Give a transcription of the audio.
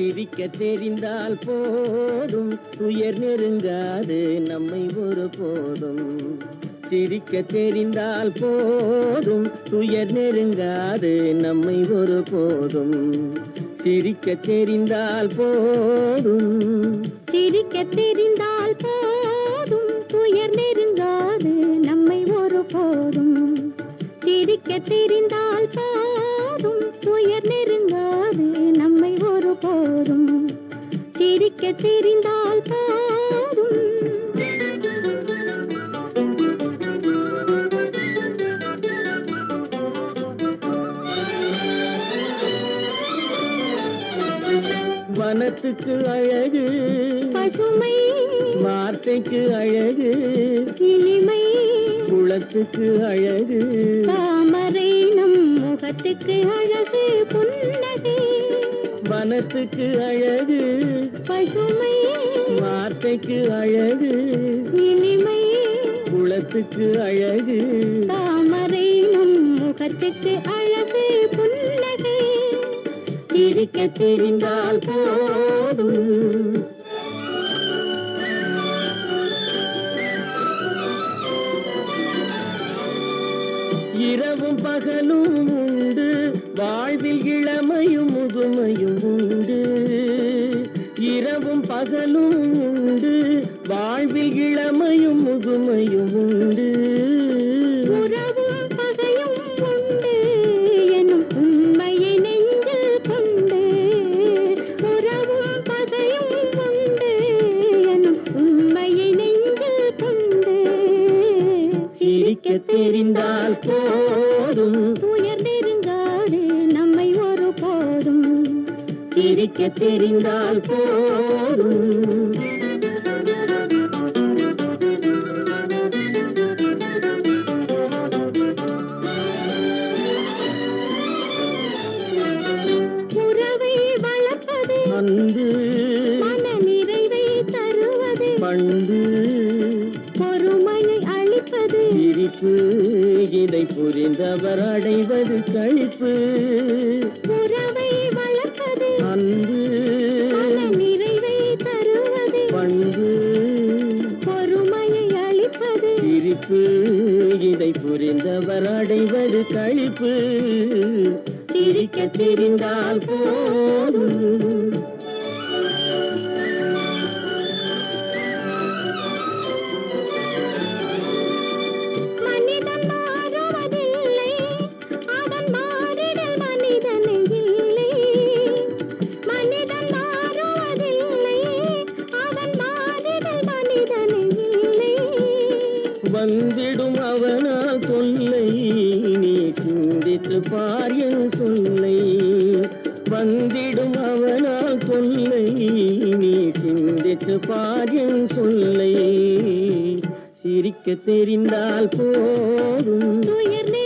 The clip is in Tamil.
சிரிக்க தெரிந்தால் போதும். துயர் நெருங்காது நம்மை ஒரு போதும். சிரிக்க தெரிந்தால் போதும். துயர் நெருங்காது நம்மை ஒரு போதும். சிரிக்க தெரிந்தால் போதும். சிரிக்க தெரிந்தால் போதும். துயர் நெருங்காது நம்மை ஒரு போதும். சிரிக்க தெரிந்தால் தெரிந்தால் போதும் வனத்துக்கு அழகு பசுமை வார்த்தைக்கு அழகு இனிமை குளத்துக்கு அழகு. தாமரை நம் முகத்துக்கு அழகு புன்னகை. வனத்துக்கு அழகு. பசுமை. வார்த்தைக்கு அழகு. இனிமை. குளத்துக்கு அழகு. தாமரை முகத்துக்கு அழகு. புன்னகை. சிரிக்க தெரிந்தால் போதும். இரவும் பகலும் உண்டு. வாழ்வில் இளமையும் முதுமையும் உண்டு. இரவும் பகலும் உண்டு. வாழ்வில் இளமையும் முதுமையும் உண்டு. சிரிக்க தெரிந்தால் போதும். நெருங்காது நம்மை ஒரு போதும். சிரிக்க தெரிந்தால் போதும். அன்பு நிறைவை தருவது. பண்பு. சிரிப்பு இதை புரிந்தவர் அடைவது கழிப்பு. உறவை வளர்ப்பது அன்பு நிறைவை தருவது பண்பு பொறுமையை அளிப்பது. சிரிப்பு இதை புரிந்தவர் அடைவது கழிப்பு. சிரிக்க தெரிந்தால் போதும். சொல்லை நீ சிந்தித்து பார் என் சொல்லை. வந்திடும் அவனால் தொல்லை நீ சிந்தித்து பார் என் சொல்லை. சிரிக்க தெரிந்தால் போதும். துயர்